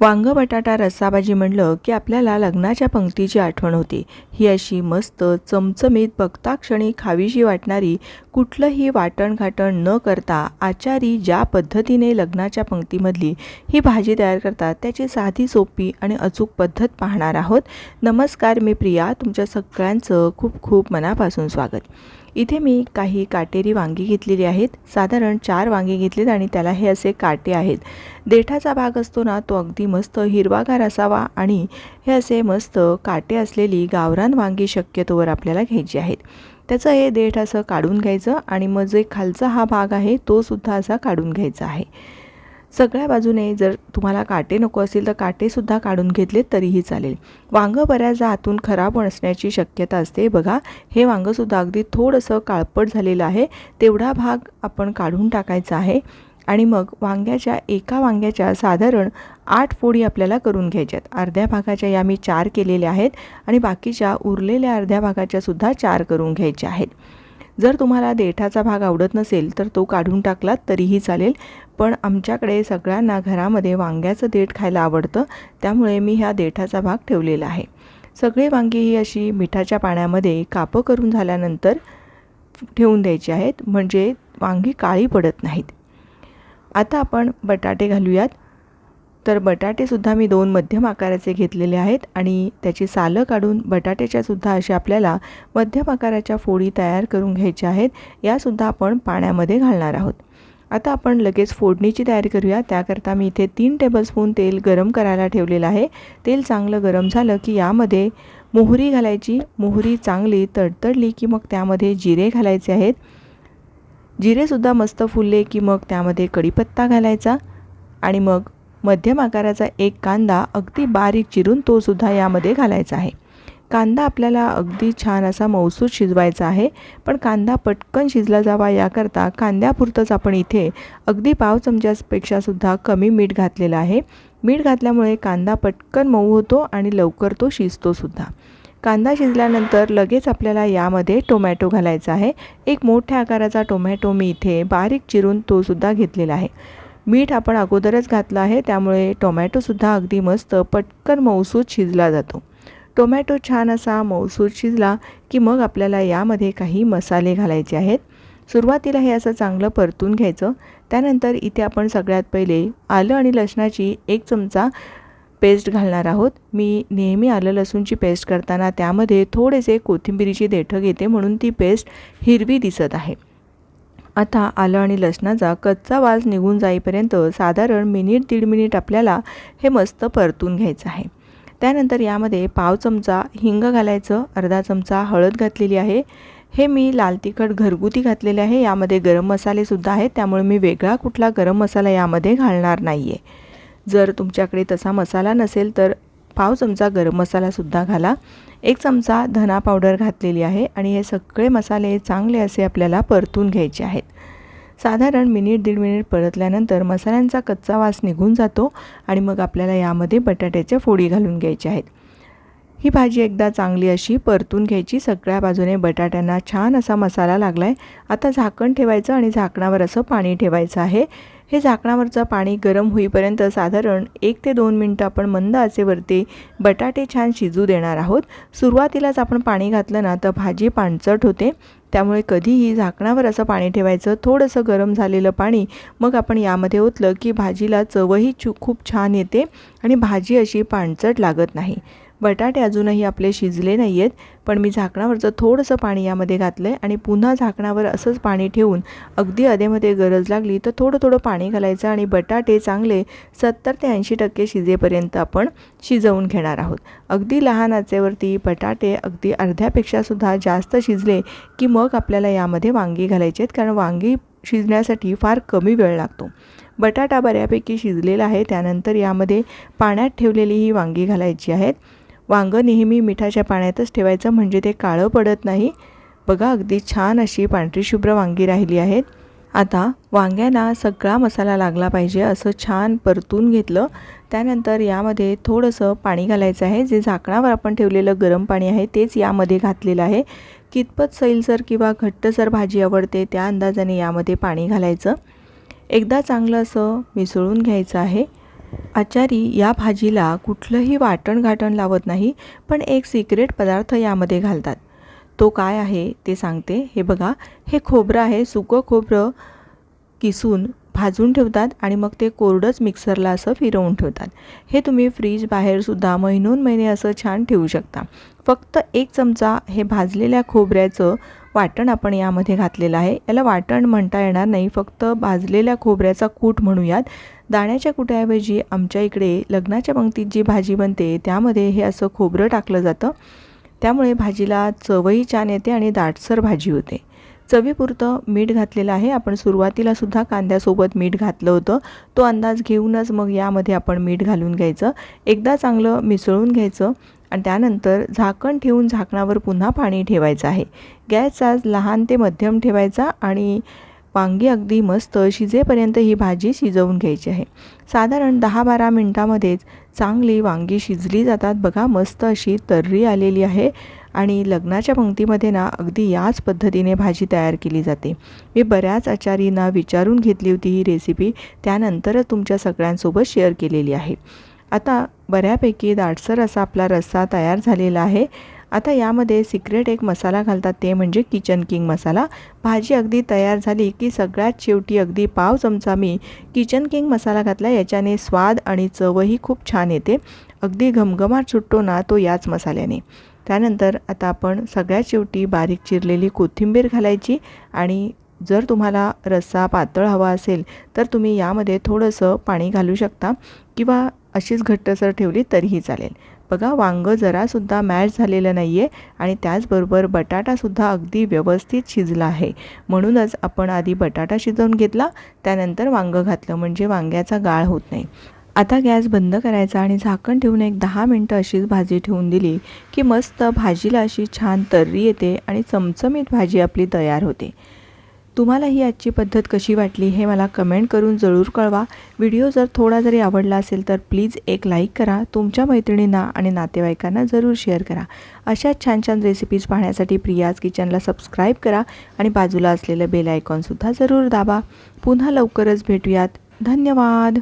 वांग बटाटा रस्साभाजी म्हणलं की आपल्याला लग्नाच्या पंक्तीची आठवण होते. ही अशी मस्त चमचमीत बघता क्षणी खावीशी वाटणारी कुठलंही वाटणघाटण न करता आचारी ज्या पद्धतीने लग्नाच्या पंक्तीमधली ही भाजी तयार करतात त्याची साधी सोपी आणि अचूक पद्धत पाहणार आहोत. नमस्कार मी प्रिया तुमच्या सगळ्यांचं खूप खूप मनापासून स्वागत. इथे मी काही काटेरी वांगी घेतलेली आहेत. साधारण चार वांगी घेतलीत आणि त्याला हे असे काटे आहेत. देठाचा भाग असतो ना तो अगदी मस्त हिरवागार असावा आणि हे असे मस्त काटे असलेली गावरान वांगी शक्यतोवर आपल्याला घ्यायची आहेत. त्याचं हे देठ असं काढून घ्यायचं आणि मग जे खालचा हा भाग आहे तो सुद्धा असा काढून घ्यायचा आहे. सगळ्या बाजूने जर तुम्हाला काटे नको असतील तर काटेसुद्धा काढून घेतले तरीही चालेल. वांगं बऱ्याचदा आतून खराब असण्याची शक्यता असते. बघा हे वांगंसुद्धा अगदी थोडंसं काळपट झालेलं आहे. तेवढा भाग आपण काढून टाकायचा आहे आणि मग वांग्याच्या एका वांग्याच्या साधारण आठ फोडी आपल्याला करून घ्यायच्यात. अर्ध्या भागाच्या या मी चार केलेल्या आहेत आणि बाकीच्या उरलेल्या अर्ध्या भागाच्यासुद्धा चार करून घ्यायच्या आहेत. जर तुम्हाला देठाचा भाग आवडत नसेल तर तो काढून टाकलात तरीही चालेल. पण आमच्याकडे सगळ्यांना घरामध्ये वांग्याचं देठ खायला आवडतं त्यामुळे मी ह्या देठाचा भाग ठेवलेला आहे. सगळी वांगी ही अशी मिठाच्या पाण्यामध्ये कापं करून झाल्यानंतर ठेवून द्यायची आहेत म्हणजे वांगी काळी पडत नाहीत. आता आपण बटाटे घालूयात. तर बटाटेसुद्धा मी दोन मध्यम आकाराचे घेतलेले आहेत आणि त्याची सालं काढून बटाट्याच्यासुद्धा अशा आपल्याला मध्यम आकाराच्या फोडी तयार करून घ्यायच्या आहेत यासुद्धा आपण पाण्यामध्ये घालणार आहोत. आता आपण लगेच फोडणीची तयारी करूया. त्याकरता मी इथे तीन टेबलस्पून तेल गरम करायला ठेवलेलं आहे. तेल चांगलं गरम झालं की यामध्ये मोहरी घालायची. मोहरी चांगली तडतडली की मग त्यामध्ये जिरे घालायचे आहेत. जिरेसुद्धा मस्त फुलले की मग त्यामध्ये कढीपत्ता घालायचा आणि मग मध्यम आकाराचा एक कांदा अगदी बारीक चिरून तोसुद्धा यामध्ये घालायचा आहे. कांदा आपल्याला अगदी छान असा मौसूद शिजवायचा आहे पण कांदा पटकन शिजला जावा याकरता कांद्यापुरतंच आपण इथे अगदी पाव चमच्यापेक्षासुद्धा कमी मीठ घातलेलं आहे. मीठ घातल्यामुळे कांदा पटकन मऊ होतो आणि लवकर तो शिजतोसुद्धा कांदा शिजल्यानंतर लगेच आपल्याला यामध्ये टोमॅटो घालायचा आहे. एक मोठ्या आकाराचा टोमॅटो मी इथे बारीक चिरून तोसुद्धा घेतलेला आहे. मीठ आपण अगोदरच घातलं आहे त्यामुळे टोमॅटोसुद्धा अगदी मस्त पटकन मौसूद शिजला जातो. टोमॅटो छान असा मौसूद शिजला की मग आपल्याला यामध्ये काही मसाले घालायचे आहेत. सुरुवातीला हे असं चांगलं परतून घ्यायचं. त्यानंतर इथे आपण सगळ्यात पहिले आलं आणि लसणाची एक चमचा पेस्ट घालणार आहोत. मी नेहमी आलं लसूणची पेस्ट करताना त्यामध्ये थोडेसे कोथिंबिरीची देठं घेते म्हणून ती पेस्ट हिरवी दिसत आहे. आता आलं आणि लसणाचा कच्चा वास निघून जाईपर्यंत साधारण मिनिट दीड मिनिट आपल्याला हे मस्त परतून घ्यायचं आहे. त्यानंतर यामध्ये पाव चमचा हिंग घालायचं अर्धा चमचा हळद घातलेली आहे. हे मी लाल तिखट घरगुती घातलेले आहे. यामध्ये गरम मसालेसुद्धा आहेत. त्यामुळे मी वेगळा कुठला गरम मसाला यामध्ये घालणार नाही आहे जर तुमच्याकडे तसा मसाला नसेल तर पाव चमचा गरम मसालासुद्धा घाला. एक चमचा धना पावडर घातलेली आहे आणि हे सगळे मसाले चांगले असे आपल्याला परतून घ्यायचे आहेत. साधारण मिनिट दीड मिनिट परतल्यानंतर मसाल्यांचा कच्चा वास निघून जातो आणि मग आपल्याला यामध्ये बटाट्याच्या फोडी घालून घ्यायच्या आहेत. ही भाजी एकदा चांगली अशी परतून घ्यायची. सगळ्या बाजूने बटाट्यांना छान असा मसाला लागला आहे आता झाकण ठेवायचं आणि झाकणावर असं पाणी ठेवायचं आहे. हे झाकणावरचं पाणी गरम होईपर्यंत साधारण एक ते दोन मिनटं आपण मंद आचेवरती बटाटे छान शिजू देणार आहोत. सुरुवातीलाच आपण पाणी घातलं ना तर भाजी पाणचट होते. त्यामुळे कधीही झाकणावर असं पाणी ठेवायचं थोडंसं गरम झालेलं पाणी मग आपण यामध्ये ओतलं की भाजीला चवही छू खूप छान येते आणि भाजी अशी पाणचट लागत नाही. बटाटे अजूनही आपले शिजले नाही आहेत पण मी झाकणावरचं थोडंसं पाणी यामध्ये घातलं आहे आणि पुन्हा झाकणावर असंच पाणी ठेवून अगदी अधेमध्ये गरज लागली तर थोडं थोडं पाणी घालायचं आणि बटाटे चांगले सत्तर ते ऐंशी टक्के शिजेपर्यंत आपण शिजवून घेणार आहोत. अगदी लहान आचेवरती बटाटे अगदी अर्ध्यापेक्षासुद्धा जास्त शिजले की मग आपल्याला यामध्ये वांगी घालायची आहेत कारण वांगी शिजण्यासाठी फार कमी वेळ लागतो. बटाटा बऱ्यापैकी शिजलेला आहे त्यानंतर यामध्ये पाण्यात ठेवलेली ही वांगी घालायची आहेत. वांगं नेहमी मिठाच्या पाण्यातच ठेवायचं म्हणजे ते काळं पडत नाही. बघा अगदी छान अशी पांढरी शुभ्र वांगी राहिली आहेत. आता वांग्यांना सगळा मसाला लागला पाहिजे असं छान परतून घेतलं. त्यानंतर यामध्ये थोडंसं पाणी घालायचं आहे. जे झाकणावर आपण ठेवलेलं गरम पाणी आहे तेच यामध्ये घातलेलं आहे. कितपत सैलसर किंवा घट्टसर भाजी आवडते त्या अंदाजाने यामध्ये पाणी घालायचं. एकदा चांगलं असं मिसळून घ्यायचं आहे. आचारी या भाजीला कुठलंही वाटण घाटण लावत नाही पण एक सिक्रेट पदार्थ यामध्ये घालतात. तो काय आहे ते सांगते. हे बघा हे खोबरं आहे. सुकं खोबरं किसून भाजून ठेवतात आणि मग ते कोरडंच मिक्सरला असं फिरवून ठेवतात. हे तुम्ही फ्रीज बाहेरसुद्धा महिनोन महिने असं छान ठेवू शकता. फक्त एक चमचा हे भाजलेल्या खोबऱ्याचं वाटण आपण यामध्ये घातलेलं आहे. याला वाटण म्हणता येणार नाही. फक्त भाजलेल्या खोबऱ्याचा कूट म्हणूयात. दाण्याच्या कुट्याऐवजी आमच्या इकडे लग्नाच्या पंक्तीत जी भाजी बनते त्यामध्ये हे असं खोबरं टाकलं जातं. त्यामुळे भाजीला चवही छान येते आणि दाटसर भाजी होते. चवीपुरतं मीठ घातलेलं आहे. आपण सुरुवातीला सुद्धा कांद्यासोबत मीठ घातलं होतं. तो अंदाज घेऊनच मग यामध्ये आपण मीठ घालून घ्यायचं. एकदा चांगलं मिसळून घ्यायचं. आणि त्यानंतर झाकण ठेवून झाकणावर पुन्हा पाणी ठेवायचं आहे. गॅस आज लहान ते मध्यम ठेवायचा आणि वांगी अगदी मस्त शिजेपर्यंत ही भाजी शिजवून घ्यायची आहे. साधारण दहा बारा मिनटामध्येच चांगली वांगी शिजली जातात. बघा मस्त अशी तर्री आलेली आहे आणि लग्नाच्या पंक्तीमध्ये ना अगदी याच पद्धतीने भाजी तयार केली जाते. मी बऱ्याच आचारींना विचारून घेतली होती ही रेसिपी त्यानंतरच तुमच्या सगळ्यांसोबत शेअर केलेली आहे. आता बऱ्यापैकी दाटसर असा आपला रस्सा तयार झालेला आहे. आता यामध्ये सिक्रेट एक मसाला घालतात ते म्हणजे किचन किंग मसाला. भाजी अगदी तयार झाली की सगळ्यात शेवटी अगदी पाव चमचा मी किचन किंग मसाला घातला. याच्याने स्वाद आणि चवही खूप छान येते. अगदी घमघमाट सुटतो ना तो याच मसाल्याने. त्यानंतर आता आपण सगळ्यात शेवटी बारीक चिरलेली कोथिंबीर घालायची आणि जर तुम्हाला रस्सा पातळ हवा असेल तर तुम्ही यामध्ये थोडंसं पाणी घालू शकता किंवा अशीच घट्टसर ठेवली तरीही चालेल. बघा वांगं जरासुद्धा मॅश झालेलं नाही आहे आणि त्याचबरोबर बटाटासुद्धा अगदी व्यवस्थित शिजला आहे. म्हणूनच आपण आधी बटाटा शिजवून घेतला त्यानंतर वांगं घातलं म्हणजे वांग्याचा गाळ होत नाही. आता गॅस बंद करायचा आणि झाकण ठेवून एक दहा मिनटं अशीच भाजी ठेवून दिली की मस्त भाजीला अशी छान तर्री येते आणि चमचमीत भाजी आपली तयार होते. तुम्हाला ही आजची पद्धत कशी वाटली हे मला कमेंट करून जरूर कळवा. व्हिडिओ जर थोडा जरी आवडला असेल तर प्लीज एक लाईक करा तुमच्या मैत्रिणींना आणि नातेवाईकांना जरूर शेअर करा. अशाच छान छान रेसिपीज पाहण्यासाठी प्रियाज किचनला सबस्क्राईब करा आणि बाजूला असलेलं बेल आयकॉनसुद्धा जरूर दाबा. पुन्हा लवकरच भेटूयात. धन्यवाद!